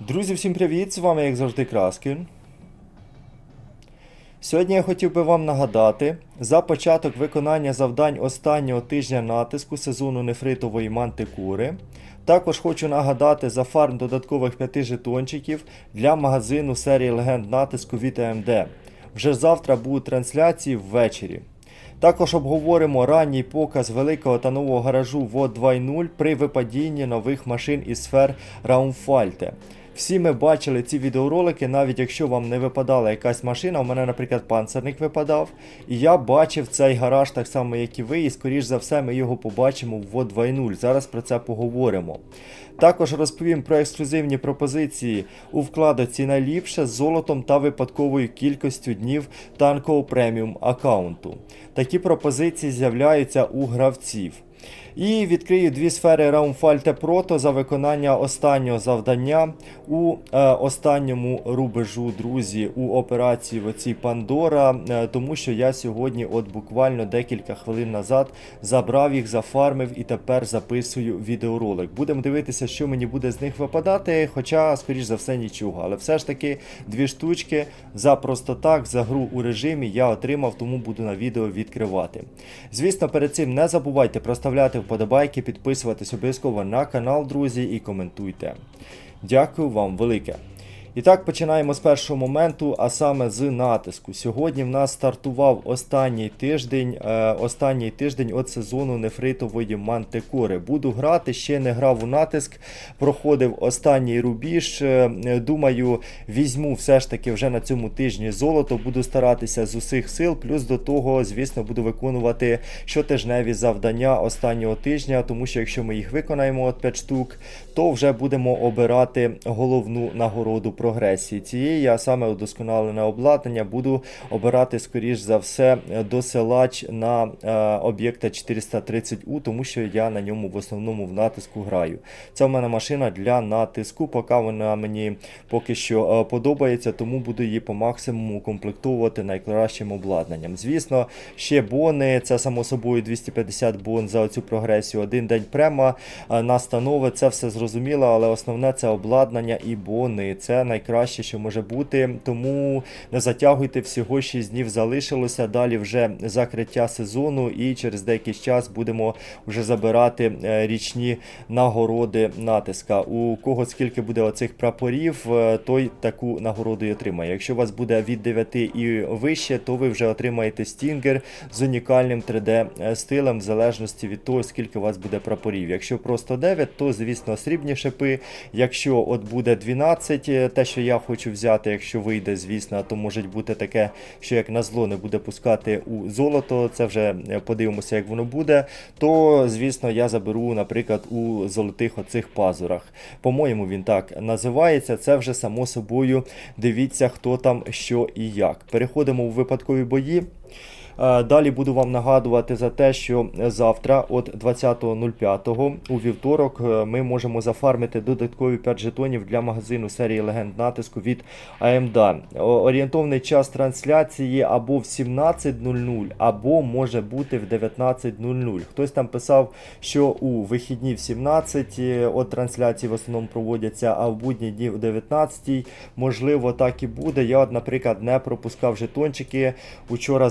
Друзі, всім привіт! З вами, як завжди, Краскін. Сьогодні я хотів би вам нагадати за початок виконання завдань останнього тижня натиску сезону нефритової мантикури. Також хочу нагадати за фарм додаткових 5 жетончиків для магазину серії легенд натиску від AMD. Вже завтра будуть трансляції ввечері. Також обговоримо ранній показ великого та нового гаражу ВОД 2.0 при випадінні нових машин із сфер Раумфальте. Всі ми бачили ці відеоролики, навіть якщо вам не випадала якась машина, у мене, наприклад, панцерник випадав. І я бачив цей гараж так само, як і ви, і скоріш за все ми його побачимо в 2.0. Зараз про це поговоримо. Також розповім про ексклюзивні пропозиції у вкладоці найліпше з золотом та випадковою кількістю днів танкового преміум аккаунту. Такі пропозиції з'являються у гравців. І відкрию дві сфери Раумфальте Прото за виконання останнього завдання у е, останньому рубежу, друзі, у операції в оцій Пандора, е, тому що я сьогодні, от буквально декілька хвилин назад, забрав їх, зафармив і тепер записую відеоролик. Будемо дивитися, що мені буде з них випадати, хоча, скоріш за все, нічого. Але все ж таки дві штучки за просто так, за гру у режимі я отримав, тому буду на відео відкривати. Звісно, перед цим не забувайте проставляти вподобайки, підписуватись обов'язково на канал, друзі, і коментуйте. Дякую вам велике. І так починаємо з першого моменту, а саме з натиску. Сьогодні в нас стартував останній тиждень, е, останній тиждень от сезону нефритової мантикори. Буду грати, ще не грав у натиск, проходив останній рубіж. Е, Думаю, візьму все ж таки вже на цьому тижні золото, буду старатися з усіх сил. Плюс до того, звісно, буду виконувати щотижневі завдання останнього тижня, тому що якщо ми їх виконаємо от 5 штук, то вже будемо обирати головну нагороду прогресії цієї, а саме удосконалене обладнання, буду обирати, скоріш за все, досилач на е, об'єкта 430У, тому що я на ньому в основному в натиску граю. Це в мене машина для натиску, поки вона мені поки що е, подобається, тому буду її по максимуму комплектовувати найкращим обладнанням. Звісно, ще бони, це само собою 250 бон за цю прогресію. Один день према е, настанови, це все зрозуміло, але основне це обладнання і бони. Це найкраще, що може бути. Тому не затягуйте, всього 6 днів залишилося. Далі вже закриття сезону, і через деякий час будемо вже забирати е, річні нагороди натиска. У кого скільки буде оцих прапорів, е, той таку нагороду і отримає. Якщо у вас буде від 9 і вище, то ви вже отримаєте стінгер з унікальним 3D стилем, в залежності від того, скільки у вас буде прапорів. Якщо просто 9, то звісно срібні шипи. Якщо от буде 12, е, те, що я хочу взяти, якщо вийде, звісно, то може бути таке, що як на зло не буде пускати у золото. Це вже е, подивимося, як воно буде. То, звісно, я заберу, наприклад, у золотих оцих пазурах. По-моєму, він так називається. Це вже само собою. Дивіться, хто там, що і як. Переходимо у випадкові бої. Е, Далі буду вам нагадувати за те, що завтра, от 20.05 у вівторок, е, ми можемо зафармити додаткові 5 жетонів для магазину серії легенд натиску від AMD. Орієнтовний час трансляції або в 17.00, або може бути в 19.00. Хтось там писав, що у вихідні в 17 е, от трансляції в основному проводяться, а в будні дні в 19. Можливо, так і буде. Я, наприклад, не пропускав жетончики. Учора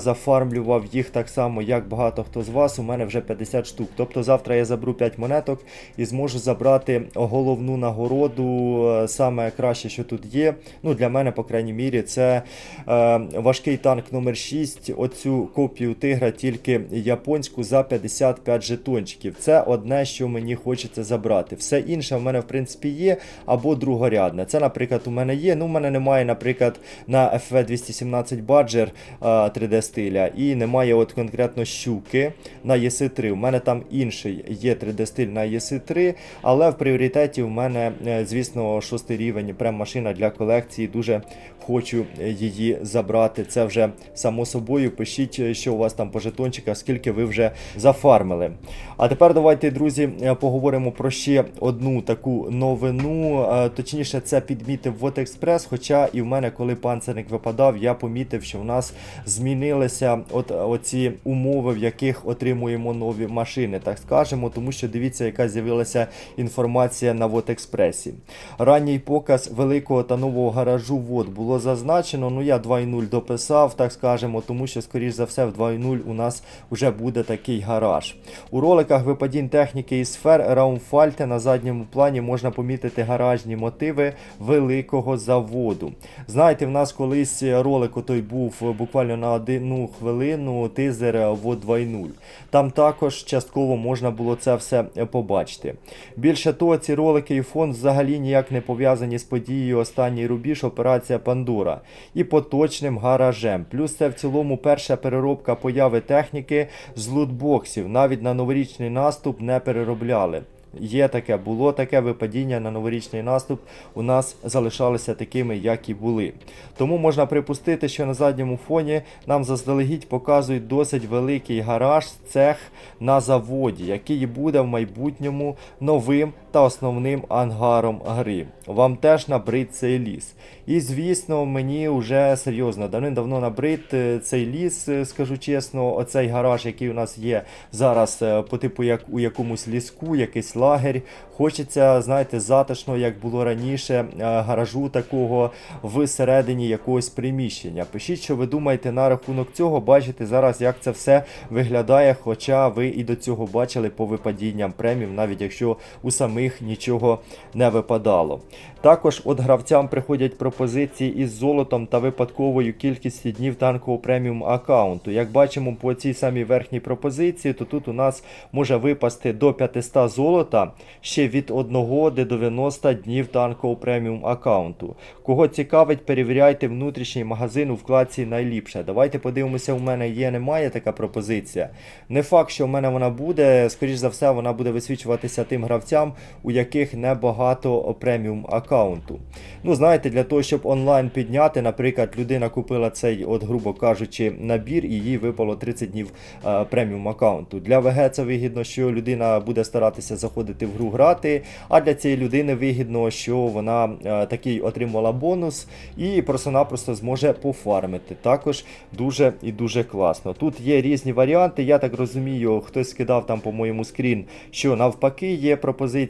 зафармлював їх так само, як багато хто з вас. У мене вже 50 штук. Тобто завтра я заберу 5 монеток і зможу забрати головну нагороду. е, Саме краще, що тут є. Ну, для мене, по крайній мірі, це е, важкий танк номер 6 Оцю копію тигра, тільки японську за 55 жетончиків. Це одне, що мені хочеться забрати. Все інше в мене, в принципі, є або другорядне. Це, наприклад, у мене є. Ну, у мене немає, наприклад, на FV217 Badger е, 3D стиля, і немає от конкретно щуки на ES3. У мене там інший є 3D стиль на ES3, але в пріоритеті в мене, е, звісно, шостий рівень прем-машина для колекції. Дуже хочу її забрати. Це вже само собою. Пишіть, е, що у вас там по жетончиках, скільки ви вже зафармили. А тепер давайте, друзі, е, поговоримо про ще одну таку новину. Точніше, це підмітив Вот Експрес. Хоча і в мене, коли панцерник випадав, я помітив, що в нас змінилися от оці умови, в яких отримуємо нові машини, так скажемо, тому що дивіться, яка з'явилася інформація на Вотекспресі. Ранній показ великого та нового гаражу ВОД було зазначено. Ну я 2.0 дописав, так скажемо, тому що, скоріш за все, в 2.0 у нас вже буде такий гараж. У роликах випадінь техніки і сфер Раумфальте на задньому плані можна помітити гаражні мотиви великого заводу. Знаєте, в нас колись ролик отой був буквально на одну хвилину тизер ВОД 2.0. Там також частково можна було це все побачити. Більше того, ці ролики і фон взагалі ніяк не пов'язані з подією останній рубіж Операція Пандора і поточним гаражем. Плюс це в цілому перша переробка появи техніки з лутбоксів. Навіть на новорічний наступ не переробляли. Є таке, було таке випадіння на новорічний наступ у нас залишалися такими, як і були. Тому можна припустити, що на задньому фоні нам заздалегідь показують досить великий гараж, цех на заводі, який буде в майбутньому новим та основним ангаром гри. Вам теж набрид цей ліс. І звісно, мені вже серйозно давним-давно набрид е, цей ліс, е, скажу чесно, оцей гараж, який у нас є зараз е, по типу як у якомусь ліску, якийсь лагерь. Хочеться, знаєте, затишно, як було раніше, гаражу такого всередині якогось приміщення. Пишіть, що ви думаєте на рахунок цього. Бачите зараз, як це все виглядає, хоча ви і до цього бачили по випадінням премів, навіть якщо у самих нічого не випадало. Також от гравцям приходять пропозиції із золотом та випадковою кількістю днів танкового преміум аккаунту. Як бачимо по цій самій верхній пропозиції, то тут у нас може випасти до 500 золота ще від 1 до 90 днів танкового преміум аккаунту. Кого цікавить, перевіряйте внутрішній магазин у вкладці найліпше. Давайте подивимося, у мене є, немає така пропозиція. Не факт, що в мене вона буде, скоріш за все, вона буде висвічуватися тим гравцям, у яких небагато преміум аккаунту. Ну, знаєте, для того, щоб онлайн підняти, наприклад, людина купила цей, от, грубо кажучи, набір, і їй випало 30 днів е, преміум аккаунту. Для ВГ це вигідно, що людина буде старатися заходити в гру грати, а для цієї людини вигідно, що вона е, такий отримала бонус і просто-напросто зможе пофармити. Також дуже і дуже класно. Тут є різні варіанти. Я так розумію, хтось скидав там, по-моєму, скрін, що навпаки є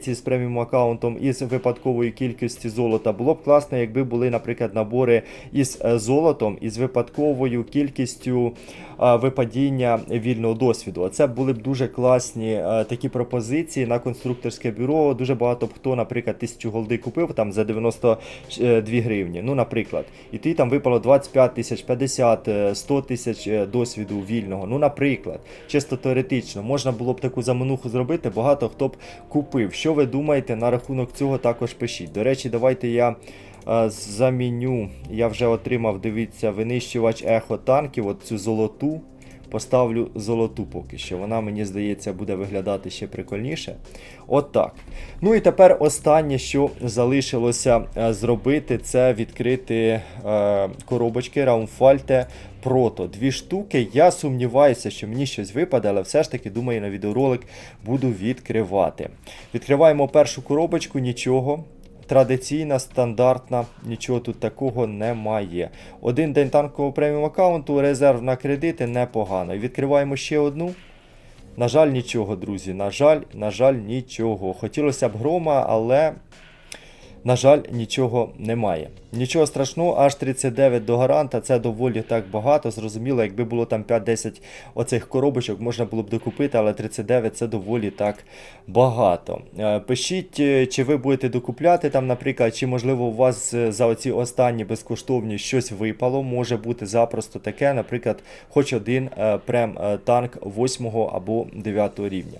пропозиції з преміум аккаунтом із випадковою кількістю золота. Було б класно, якби були, наприклад, набори із е, золотом і з випадковою кількістю е, випадіння вільного досвіду. Оце були б дуже класні е, такі пропозиції на конструкторське бюро. Дуже багато б хто, наприклад, тисячу голди купив там за 92 гривні. Ну, наприклад, і ти там випало 25 тисяч, 50, е, 100 тисяч досвіду вільного. Ну, наприклад, чисто теоретично, можна було б таку замануху зробити, багато хто б купив. Що ви думаєте на рахунок цього, також пишіть. До речі, давайте я. е, Заміню, я вже отримав, дивіться, винищувач ехо танків, от цю золоту. Поставлю золоту поки що. Вона, мені здається, буде виглядати ще прикольніше. От. Ну і тепер останнє, що залишилося е, зробити, це відкрити е, коробочки Raumfalte Proto. Дві штуки. Я сумніваюся, що мені щось випаде, але все ж таки, думаю, на відеоролик буду відкривати. Відкриваємо першу коробочку, нічого. Традиційна, стандартна, нічого тут такого немає. Один день танкового преміум аккаунту, резерв на кредити непогано. Відкриваємо ще одну. На жаль, нічого, друзі. На жаль, на жаль, нічого. Хотілося б грома, але, на жаль, нічого немає. Нічого страшного, аж 39 до гаранта, це доволі так багато. Зрозуміло, якби було там 5-10 оцих коробочок, можна було б докупити, але 39 це доволі так багато. Е, Пишіть, е, чи ви будете докупляти там, наприклад, чи можливо у вас е, за оці останні безкоштовні щось випало. Може бути запросто таке, наприклад, хоч один прем танк 8 або 9 рівня.